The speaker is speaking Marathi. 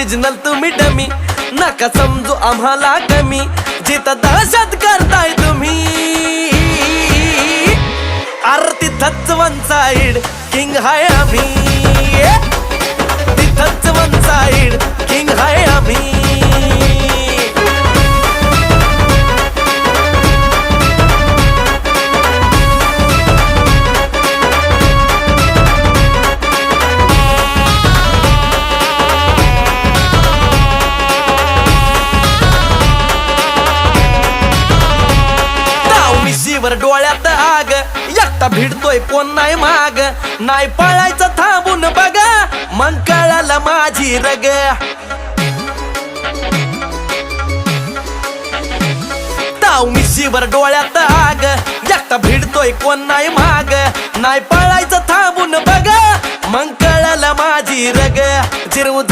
ओरिजिनल तुम्ही डमी. नका समजू आम्हाला कमी. जिथं दहशत करताय तुम्ही. आरती थच वन साईड किंग हाय आम्ही. मिशीवर डोळ्यात आग. एकटा भिडतोय कोण नाही माग. नाही पळायचं थांबून बघा. मग कळाला माझी रग. मिशीवर डोळ्यात आग. एकटा भिडतोय कोण नाही माग. नाही पळायचं थांबून बघा. मग कळाला माझी रग. जिरवू